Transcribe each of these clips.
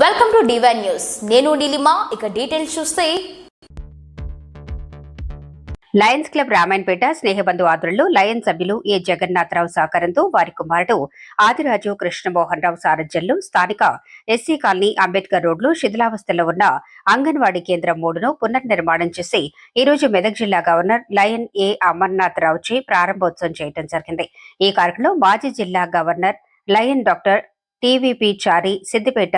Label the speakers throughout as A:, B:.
A: Welcome to divine news నేను నీలిమా ఇక details చూస్తే.
B: లయన్స్ క్లబ్ రామాయణపేట స్నేహబంధు ఆధ్వర్యంలో లయన్ సభ్యులు ఏ జగన్నాథరావు సహకారంతో వారి కుమారుడు ఆదిరాజు కృష్ణమోహన్ రావు సారథ్యంలో స్థానిక ఎస్సీ కాలనీ అంబేద్కర్ రోడ్లో శిథిలావస్థలో ఉన్న అంగన్వాడీ కేంద్రం మూడును పునర్నిర్మాణం చేసి ఈ రోజు మెదక్ జిల్లా governor lion A Amarnath Rao చే ప్రారంభోత్సవం చేయడం జరిగింది. ఈ కార్యక్రమంలో మాజీ జిల్లా governor lion doctor TVP Chari Siddipet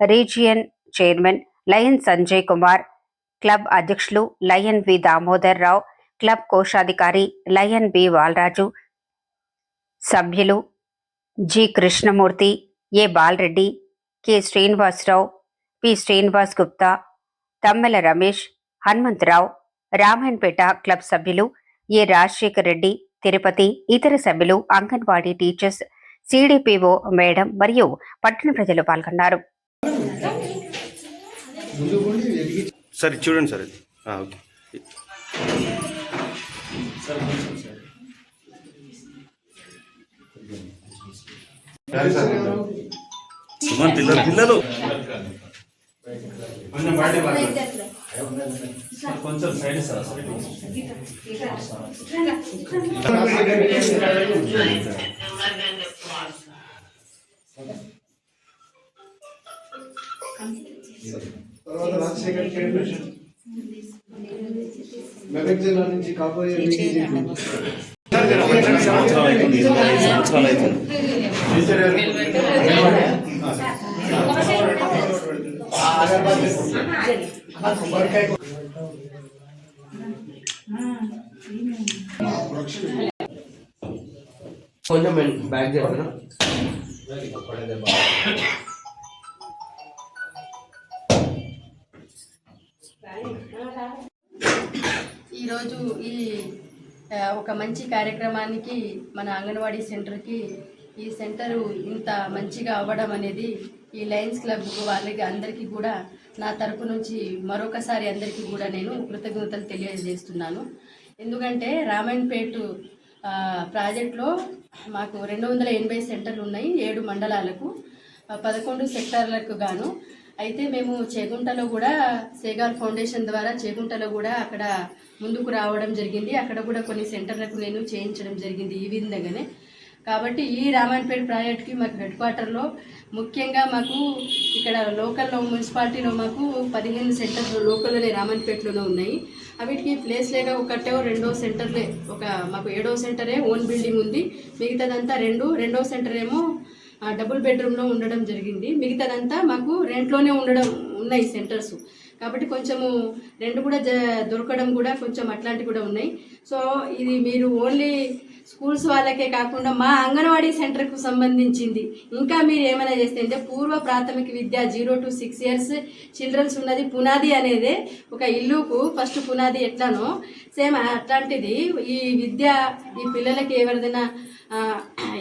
B: region chairman lion Sanjay Kumar club అధ్యక్షులు lion V Damodar Rao club కోశాధికారి లయన్ బి బాలరాజు సభ్యులు G Krishnamurthy A Balareddy K Srinivasarao P Srinivas Gupta Tammela Ramesh Hanumantharao Ramayampet club సభ్యులు A Rajasekhar Reddy Tirupati ఇతర సభ్యులు anganwadi teachers CDPO madam మరియు పట్టణ ప్రజలు పాల్గొన్నారు.
C: సార్ చూడండి సార్ అది. ఓకే. సుమన్ పిల్లలు పిల్లలు.
D: తర్వాత రాజశేఖర్ చైర్మన్ మెదక్ జిల్లా నుంచి కాబోయే డీజీపీ.
C: సంవత్సరాలు అవుతుంది సంవత్సరాలు అవుతుంది
E: కొంచెం బ్యాక్ చెప్పనా
F: ఈరోజు ఈ ఒక మంచి కార్యక్రమానికి మన అంగన్వాడీ సెంటర్కి ఈ సెంటరు ఇంత మంచిగా అవ్వడం అనేది ఈ లయన్స్ క్లబ్ వాళ్ళకి అందరికీ కూడా నా తరపు నుంచి మరొకసారి అందరికీ కూడా నేను కృతజ్ఞతలు తెలియజేస్తున్నాను. ఎందుకంటే రామాయణపేట ప్రాజెక్ట్లో ప్రాజెక్టులో మాకు రెండు వందల ఎనభై సెంటర్లు ఉన్నాయి ఏడు మండలాలకు పదకొండు సెక్టార్లకు గాను. అయితే మేము చేగుంటలో కూడా సేగాల్ ఫౌండేషన్ ద్వారా చేగుంటలో కూడా అక్కడ ముందుకు రావడం జరిగింది. అక్కడ కూడా కొన్ని సెంటర్లకు నేను చేయించడం జరిగింది ఈ విధంగానే. కాబట్టి ఈ రామాయణపేట ప్రాజెక్ట్కి మాకు హెడ్ క్వార్టర్లో ముఖ్యంగా మాకు ఇక్కడ లోకల్లో మున్సిపాలిటీలో మాకు పదిహేను సెంటర్లు లోకల్లోనే రామాయణపేటలోనే ఉన్నాయి. అవిటికి ప్లేస్ లేక ఒకటో రెండో సెంటర్లే ఒక మాకు ఏడో సెంటరే ఓన్ బిల్డింగ్ ఉంది. మిగతాదంతా రెండు రెండో సెంటర్ ఏమో డబుల్ బెడ్రూమ్లో ఉండడం జరిగింది. మిగతాదంతా మాకు రెంట్లోనే ఉండడం ఉన్నాయి సెంటర్స్ కాబట్టి కొంచెము రెండు కూడా జ దొరకడం కూడా కొంచెం అట్లాంటివి కూడా ఉన్నాయి. సో ఇది మీరు ఓన్లీ స్కూల్స్ వాళ్ళకే కాకుండా మా అంగన్వాడీ సెంటర్కు సంబంధించింది. ఇంకా మీరు ఏమైనా చేస్తే అంటే పూర్వ ప్రాథమిక విద్య zero to six years children ఉన్నది పునాది అనేది ఒక ఇల్లుకు ఫస్ట్ పునాది ఎట్లానో. సేమ్ అట్లాంటిది ఈ విద్య ఈ పిల్లలకి ఎవరిదైనా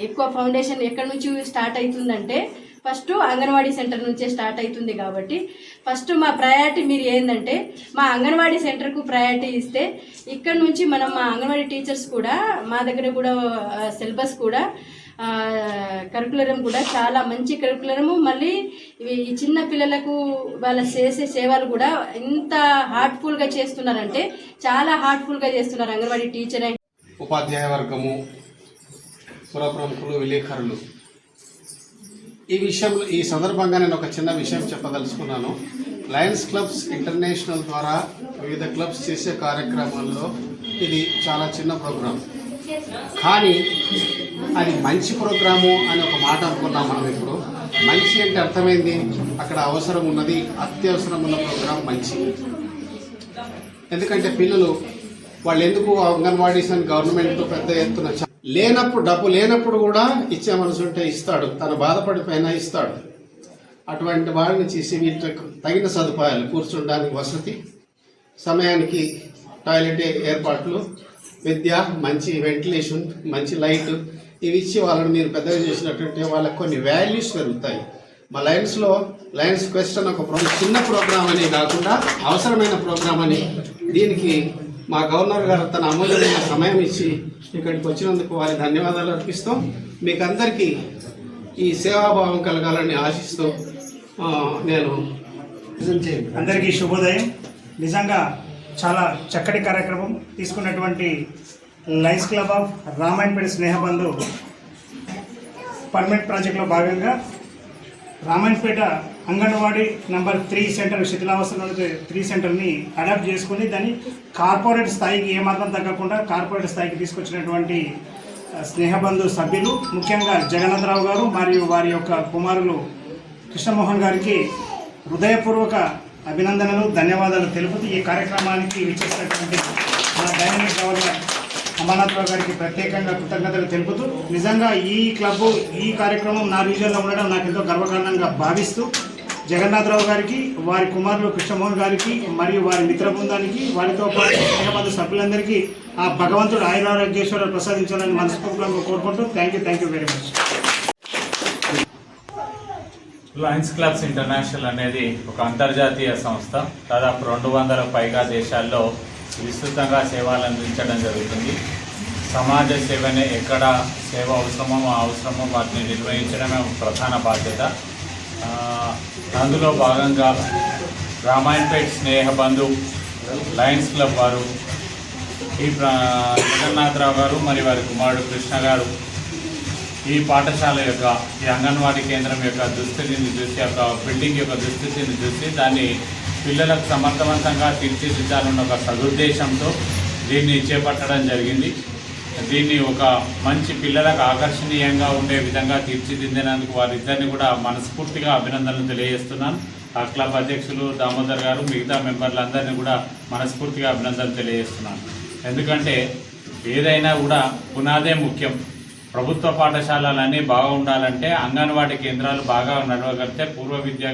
F: ఎక్కువ ఫౌండేషన్ ఎక్కడి నుంచి స్టార్ట్ అవుతుందంటే ఫస్ట్ అంగన్వాడీ సెంటర్ నుంచే స్టార్ట్ అవుతుంది కాబట్టి ఫస్ట్ మా ప్రయారిటీ మీరు ఏంటంటే మా అంగన్వాడీ సెంటర్కు ప్రయారిటీ ఇస్తే ఇక్కడ నుంచి మనం మా అంగన్వాడీ టీచర్స్ కూడా మా దగ్గర కూడా సిలబస్ కూడా కరికులరం కూడా చాలా మంచి కరికులరము. మళ్ళీ ఇవి ఈ చిన్న పిల్లలకు వాళ్ళ చేసే సేవలు కూడా ఇంత హార్ట్ఫుల్గా చేస్తున్నారంటే చాలా హార్ట్ఫుల్గా చేస్తున్నారు అంగన్వాడీ టీచర్.
G: ఉపాధ్యాయ వర్గము పుర ప్రముఖులు విలేకరులు. ఈ విషయంలో ఈ సందర్భంగా నేను ఒక చిన్న విషయం చెప్పదలుచుకున్నాను. లయన్స్ క్లబ్స్ ఇంటర్నేషనల్ ద్వారా వివిధ క్లబ్స్ చేసే కార్యక్రమాల్లో ఇది చాలా చిన్న ప్రోగ్రాం. కానీ అది మంచి ప్రోగ్రాము అని ఒక మాట అనుకున్నాం మనం ఇప్పుడు. మంచి అంటే అర్థమైంది అక్కడ అవసరం ఉన్నది అత్యవసరం ఉన్న ప్రోగ్రాం మంచి. ఎందుకంటే పిల్లలు వాళ్ళు ఎందుకు అంగన్వాడీస్ అని గవర్నమెంట్ పెద్ద ఎత్తున లేనప్పుడు డబ్బు లేనప్పుడు కూడా ఇచ్చే మనసు ఉంటే ఇస్తాడు. తను బాధపడిపోయినా ఇస్తాడు. అటువంటి వాళ్ళని చేసి వీటికి తగిన సదుపాయాలు కూర్చుండడానికి వసతి సమయానికి టాయిలెట్ ఏర్పాట్లు విద్య మంచి వెంటిలేషన్ మంచి లైట్ ఇవి ఇచ్చి వాళ్ళని మీరు పెద్దగా చేసినట్టుంటే వాళ్ళకి కొన్ని వాల్యూస్ పెరుగుతాయి. మా లయన్స్లో లయన్స్ క్వెస్ట్ అని ఒక ప్రో చిన్న ప్రోగ్రామ్ అని కాకుండా అవసరమైన ప్రోగ్రామ్ అని దీనికి మా గవర్నర్ గారు తన అమూల్యమైన సమయం ఇచ్చి ఇక్కడికి వచ్చినందుకు వారి ధన్యవాదాలు అర్పిస్తాం మీకు అందరికీ ఈ సేవాభావం కలగాలని ఆశిస్తూ నేను
E: అందరికీ శుభోదయం. నిజంగా చాలా చక్కటి కార్యక్రమం తీసుకున్నటువంటి lions club of Ramayampet Snehabandhu permanent ప్రాజెక్ట్లో భాగంగా Ramayampet anganwadi number three centre శిథిలావస్థలో త్రీ సెంటర్ని అడాప్ట్ చేసుకుని దాన్ని కార్పొరేట్ స్థాయికి ఏమాత్రం తగ్గకుండా కార్పొరేట్ స్థాయికి తీసుకొచ్చినటువంటి స్నేహబంధు సభ్యులు ముఖ్యంగా జగన్నాథరావు గారు మరియు వారి యొక్క కుమారులు కృష్ణమోహన్ గారికి హృదయపూర్వక అభినందనలు ధన్యవాదాలు తెలుపుతూ ఈ కార్యక్రమానికి విచ్చేసినటువంటి మన డైనమిక్ గవర్నర్ అమర్నాథరావు గారికి ప్రత్యేకంగా కృతజ్ఞతలు తెలుపుతూ నిజంగా ఈ క్లబ్ ఈ కార్యక్రమం నా రీజియన్లో ఉండడం నాకు ఎంతో గర్వకారణంగా భావిస్తూ జగన్నాథరావు గారికి వారి కుమారులు కృష్ణమోహన్ గారికి మరియు వారి మిత్ర బృందానికి వారితో పాటు స్నేహబంధు సభ్యులందరికీ ఆ భగవంతుడు ఆయురారోగ్యేశ్వర ప్రసాదించాలని మనస్ఫూర్తిగా కోరుకుంటూ thank you thank you very much
H: lions clubs international అనేది ఒక అంతర్జాతీయ సంస్థ. దాదాపు రెండు వందల పైగా దేశాల్లో విస్తృతంగా సేవలు అందించడం జరుగుతుంది. సమాజ సేవనే ఎక్కడ సేవ అవసరమో ఆ అవసరమో వాటిని నిర్వహించడమే ఒక ప్రధాన బాధ్యత. అందులో భాగంగా రామాయణపేట్ స్నేహ బంధు లయన్స్ క్లబ్ వారు ఈ జగన్నాథరావు గారు మరి వారి కుమారుడు కృష్ణ గారు. ఈ పాఠశాల యొక్క ఈ అంగన్వాడీ కేంద్రం యొక్క దుస్థితిని చూసి యొక్క బిల్డింగ్ యొక్క దుస్థితిని చూసి దాన్ని పిల్లలకు సమర్థవంతంగా తీర్చిదిద్దాలన్న ఒక సదుద్దేశంతో దీన్ని చేపట్టడం జరిగింది. దీన్ని ఒక మంచి పిల్లలకు ఆకర్షణీయంగా ఉండే విధంగా తీర్చిదిద్దినందుకు వారిద్దరిని కూడా మనస్ఫూర్తిగా అభినందనలు తెలియజేస్తున్నాను. ఆ క్లబ్ అధ్యక్షులు దామోదర్ గారు మిగతా మెంబర్లందరినీ కూడా మనస్ఫూర్తిగా అభినందనలు తెలియజేస్తున్నాను. ఎందుకంటే ఏదైనా కూడా పునాదే ముఖ్యం. ప్రభుత్వ పాఠశాలలన్నీ బాగా ఉండాలంటే అంగన్వాడీ కేంద్రాలు బాగా నడవగలిగితే పూర్వ విద్య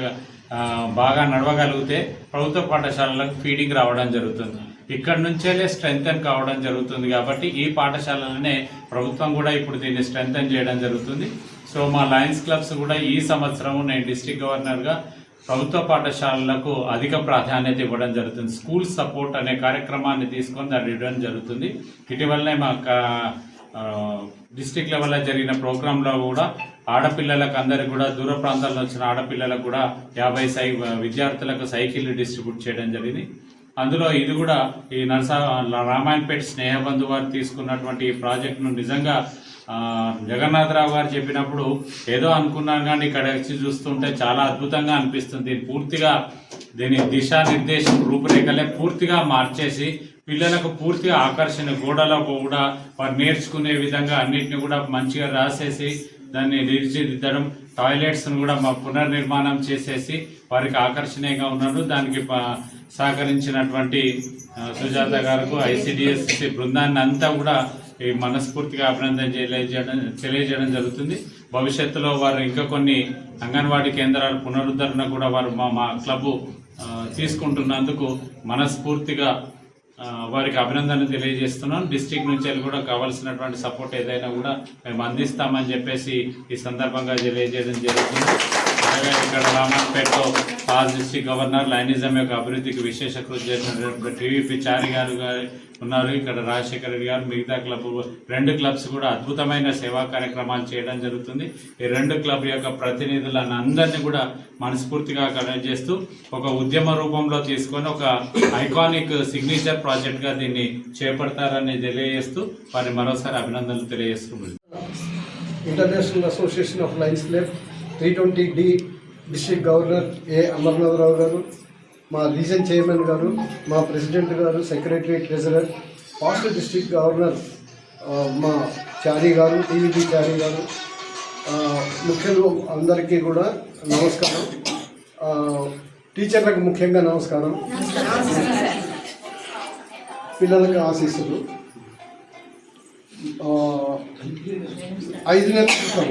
H: బాగా నడవగలిగితే ప్రభుత్వ పాఠశాలలకు ఫీడింగ్ రావడం జరుగుతుంది. ఇక్కడ నుంచేలే స్ట్రెంగ్తన్ కావడం జరుగుతుంది కాబట్టి ఈ పాఠశాలలనే ప్రభుత్వం కూడా ఇప్పుడు దీన్ని స్ట్రెంగ్తన్ చేయడం జరుగుతుంది. సో మా లయన్స్ క్లబ్స్ కూడా ఈ సంవత్సరం నేను డిస్ట్రిక్ట్ గవర్నర్గా ప్రభుత్వ పాఠశాలలకు అధిక ప్రాధాన్యత ఇవ్వడం జరుగుతుంది. స్కూల్ సపోర్ట్ అనే కార్యక్రమాన్ని తీసుకొని దాన్ని ఇవ్వడం జరుగుతుంది. ఇటీవలనే మా కా- డిస్ట్రిక్ట్ లెవెల్లో జరిగిన ప్రోగ్రాంలో కూడా ఆడపిల్లలకు అందరికి కూడా దూర ప్రాంతాల్లో వచ్చిన ఆడపిల్లలకు కూడా యాభై సై విద్యార్థులకు సైకిల్ డిస్ట్రిబ్యూట్ చేయడం జరిగింది. అందులో ఇది కూడా ఈ నరసా రామాయణపేట స్నేహబంధు వారు తీసుకున్నటువంటి ఈ ప్రాజెక్టును నిజంగా జగన్నాథరావు గారు చెప్పినప్పుడు ఏదో అనుకున్నాను కానీ ఇక్కడ వచ్చి చూస్తుంటే చాలా అద్భుతంగా అనిపిస్తుంది. దీన్ని పూర్తిగా దీని దిశానిర్దేశం రూపురేఖలే పూర్తిగా మార్చేసి పిల్లలకు పూర్తిగా ఆకర్షణ గోడలో కూడా వారు నేర్చుకునే విధంగా అన్నిటిని కూడా మంచిగా రాసేసి దాన్ని తీర్చిదిద్దడం టాయిలెట్స్ను కూడా మా పునర్నిర్మాణం చేసేసి వారికి ఆకర్షణీయంగా ఉన్నాడు. దానికి సహకరించినటువంటి సుజాత గారికి ఐసిడిఎస్సి బృందాన్ని అంతా కూడా ఈ మనస్ఫూర్తిగా అభినందన తెలియజేయడం తెలియజేయడం జరుగుతుంది. భవిష్యత్తులో వారు ఇంకా కొన్ని అంగన్వాడీ కేంద్రాల పునరుద్ధరణ కూడా వారు మా మా క్లబ్ తీసుకుంటున్నందుకు మనస్ఫూర్తిగా వారికి అభినందనలు తెలియజేస్తున్నాం డిస్టిక్ నుంచి వెళ్ళి కూడా కావాల్సినటువంటి సపోర్ట్ ఏదైనా కూడా మేము అందిస్తామని చెప్పేసి ఈ సందర్భంగా తెలియజేయడం జరుగుతుంది. ఇక్కడ రామన్పేటలో పాస్ డిస్టిక్ గవర్నర్ లైనిజం యొక్క అభివృద్ధికి విశేష కృషి చేసినటువంటి టీవీపీ చారి గారు గారు ఉన్నారు. ఇక్కడ రాజశేఖర రెడ్డి గారు మిగతా క్లబ్ రెండు క్లబ్స్ కూడా అద్భుతమైన సేవా కార్యక్రమాలు చేయడం జరుగుతుంది. ఈ రెండు క్లబ్ యొక్క ప్రతినిధులను అందరినీ కూడా మనస్ఫూర్తిగా కనెక్ట్ చేస్తూ ఒక ఉద్యమ రూపంలో తీసుకొని ఒక ఐకానిక్ సిగ్నేచర్ ప్రాజెక్ట్గా దీన్ని చేపడతారని తెలియజేస్తూ వారిని మరోసారి అభినందనలు తెలియజేస్తున్నాను
D: international association of lions club three twenty D district governor A Amarnathrao గారు మా రీజన్ చైర్మన్ గారు మా ప్రెసిడెంట్ గారు secretary treasurer past district governor మా చారీ గారు టీవీపీ చారీ గారు ముఖ్యంగా అందరికీ కూడా నమస్కారం. టీచర్లకు ముఖ్యంగా నమస్కారం. పిల్లలకు ఆశీస్సులు. ఐదు నెలల క్రితం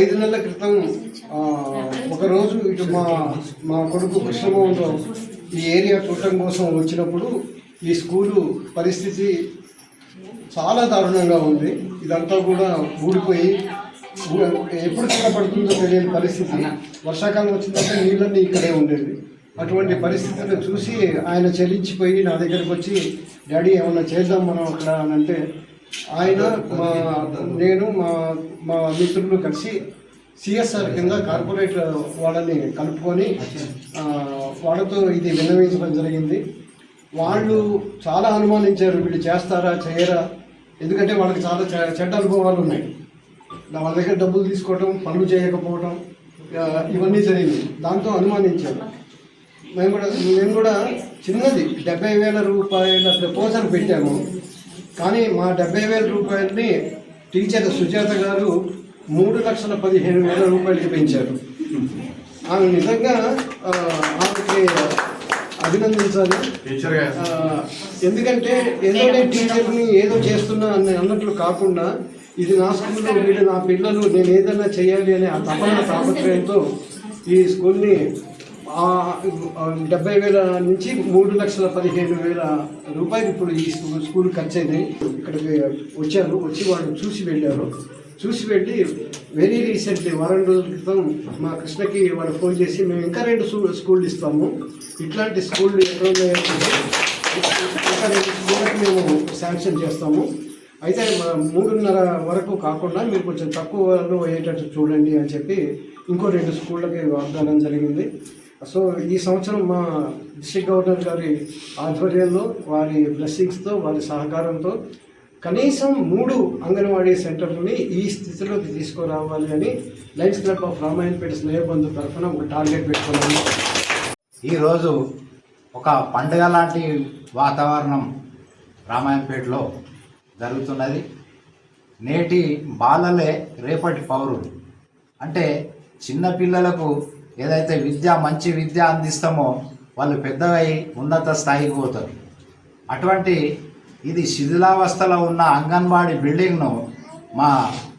D: ఐదు నెలల క్రితం ఒకరోజు ఇటు మా మా కొడుకు కృష్ణమోహన్ ఈ ఏరియా చూడటం కోసం వచ్చినప్పుడు ఈ స్కూలు పరిస్థితి చాలా దారుణంగా ఉంది. ఇదంతా కూడా ఊడిపోయి ఎప్పుడు పడుతుందో తెలియని పరిస్థితి. వర్షాకాలం వచ్చిందంటే నీళ్ళన్నీ ఇక్కడే ఉండేవి. అటువంటి పరిస్థితులను చూసి ఆయన చెల్లించిపోయి నా దగ్గరకు వచ్చి డాడీ ఏమన్నా చేద్దాం మనం అక్కడ అని అంటే ఆయన మా నేను మా మా మిత్రులు కలిసి సిఎస్ఆర్ కింద కార్పొరేట్ వాళ్ళని కలుపుకొని వాళ్ళతో ఇది విన్నవించడం జరిగింది. వాళ్ళు చాలా అనుమానించారు వీళ్ళు చేస్తారా చేయరా? ఎందుకంటే వాళ్ళకి చాలా చెడ్డ అనుభవాలు ఉన్నాయి. వాళ్ళ దగ్గర డబ్బులు తీసుకోవటం పనులు చేయకపోవటం ఇవన్నీ జరిగింది. దాంతో అనుమానించారు. మేము కూడా మేము కూడా చిన్నది డెబ్బై వేల రూపాయల ప్రపోజల్ పెట్టాము. కానీ మా డెబ్బై వేల రూపాయలని టీచర్ సుజాత గారు మూడు లక్షల పదిహేను వేల రూపాయలకి పెంచారు. ఆమె నిజంగా ఆమెకి అభినందించాలి. ఎందుకంటే ఏదో నేను టీచర్ని ఏదో చేస్తున్నా అని అన్నట్లు కాకుండా ఇది నా స్కూల్లో వీళ్ళు నా పిల్లలు నేను ఏదైనా చేయాలి అనే ఆ తపన తాపత్రయంతో ఈ స్కూల్ని డెబ్బై వేల నుంచి మూడు లక్షల పదిహేను వేల రూపాయలు ఇప్పుడు ఈ స్కూల్ ఖర్చు అయినాయి ఇక్కడికి వచ్చారు. వచ్చి వాళ్ళు చూసి వెళ్ళారు. చూసి వెళ్ళి వెరీ రీసెంట్లీ వారం రోజుల క్రితం మా కృష్ణకి వాళ్ళు ఫోన్ చేసి మేము ఇంకా రెండు స్కూళ్ళు ఇస్తాము. ఇట్లాంటి స్కూళ్ళు ఎక్కడ ఇంకా రెండు స్కూళ్ళకి మేము శాంక్షన్ చేస్తాము. అయితే మా మూడున్నర వరకు కాకుండా మీరు కొంచెం తక్కువలో అయ్యేటట్టు చూడండి అని చెప్పి ఇంకో రెండు స్కూళ్ళకి వాగ్దానం జరిగింది. సో ఈ సంవత్సరం మా డిస్ట్రిక్ట్ గవర్నర్ గారి ఆధ్వర్యంలో వారి బ్లెస్సింగ్స్తో వారి సహకారంతో కనీసం మూడు అంగన్వాడీ సెంటర్లని ఈ స్థితిలోకి తీసుకురావాలి అని lions club of Ramayampet Snehabandhu తరఫున ఒక టార్గెట్ పెట్టుకున్నాము.
I: ఈరోజు ఒక పండుగ లాంటి వాతావరణం రామాయణపేటలో జరుగుతున్నది. నేటి బాలలే రేపటి పౌరులు. అంటే చిన్నపిల్లలకు ఏదైతే విద్య మంచి విద్య అందిస్తామో వాళ్ళు పెద్దవై ఉన్నత స్థాయికి పోతారు. అటువంటి ఇది శిథిలావస్థలో ఉన్న అంగన్వాడీ బిల్డింగ్ను మా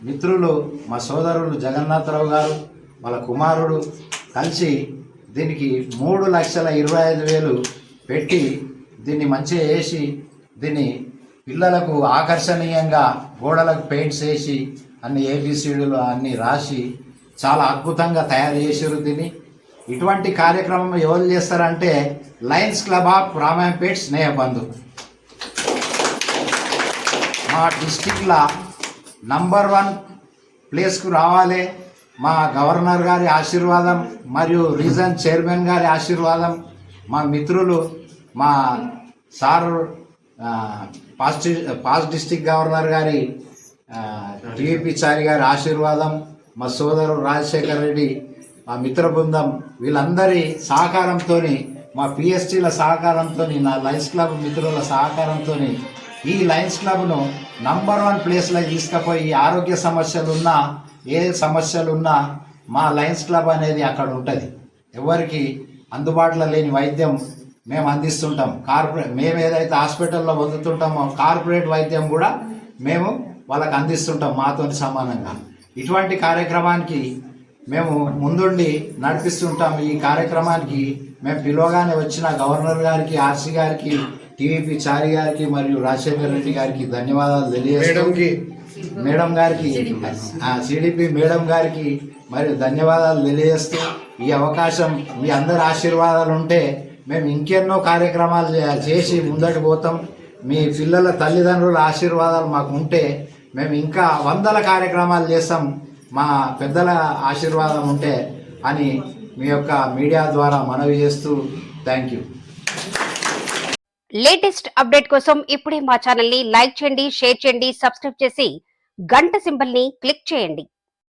I: మిత్రులు మా సోదరులు జగన్నాథరావు గారు వాళ్ళ కుమారుడు కలిసి దీనికి మూడు లక్షల ఇరవై ఐదు వేలు పెట్టి దీన్ని మంచిగా వేసి దీన్ని పిల్లలకు ఆకర్షణీయంగా గోడలకు పెయింట్స్ వేసి అన్ని ఏబిసిడీలు అన్నీ రాసి చాలా అద్భుతంగా తయారు చేసారు దీన్ని. ఇటువంటి కార్యక్రమం ఎవరు చేస్తారంటే lions club of Ramayampet Sneha Bandhu మా డిస్టిక్లో నంబర్ వన్ ప్లేస్కు రావాలి. మా గవర్నర్ గారి ఆశీర్వాదం మరియు రీజన్ చైర్మన్ గారి ఆశీర్వాదం. మా మిత్రులు మా sir past past district governor గారి టివిపి చారి గారి ఆశీర్వాదం. మా సోదరుడు రాజశేఖర్ రెడ్డి మా మిత్ర బృందం వీళ్ళందరి సహకారంతో మా పిఎస్టీల సహకారంతో నా లయన్స్ క్లబ్ మిత్రుల సహకారంతో ఈ లయన్స్ క్లబ్ను నంబర్ వన్ ప్లేస్లో తీసుకుపోయి ఆరోగ్య సమస్యలు ఉన్నా ఏ సమస్యలు ఉన్నా మా లయన్స్ క్లబ్ అనేది అక్కడ ఉంటుంది. ఎవరికి అందుబాటులో లేని వైద్యం మేము అందిస్తుంటాం. కార్పొరేట్ మేము ఏదైతే హాస్పిటల్లో పొందుతుంటామో కార్పొరేట్ వైద్యం కూడా మేము వాళ్ళకి అందిస్తుంటాం మాతోని సమానంగా. ఇటువంటి కార్యక్రమానికి మేము ముందుండి నడిపిస్తుంటాం. ఈ కార్యక్రమానికి మేము పిలవగానే వచ్చిన గవర్నర్ గారికి ఆర్సీ గారికి టీవీపీ చారి గారికి మరియు రాజశేఖర్ రెడ్డి గారికి ధన్యవాదాలు తెలియజేస్తూ మేడం గారికి సిడిపి మేడం గారికి మరియు ధన్యవాదాలు తెలియజేస్తూ ఈ అవకాశం మీ అందరి ఆశీర్వాదాలు ఉంటే మేము ఇంకెన్నో కార్యక్రమాలు చేసి ముందటి పోతాం. మీ పిల్లల తల్లిదండ్రుల ఆశీర్వాదాలు మాకు ఉంటే మేము ఇంకా వందల కార్యక్రమాలు చేస్తాం. మా పెద్దల ఆశీర్వాదం ఉంటే అని మీ యొక్క మీడియా ద్వారా మనవి చేస్తూ థ్యాంక్ యూ.
B: లేటెస్ట్ అప్డేట్ కోసం ఇప్పుడే మా ఛానల్ని లైక్ చేయండి షేర్ చేయండి సబ్స్క్రైబ్ చేసి గంట సింబల్ని క్లిక్ చేయండి.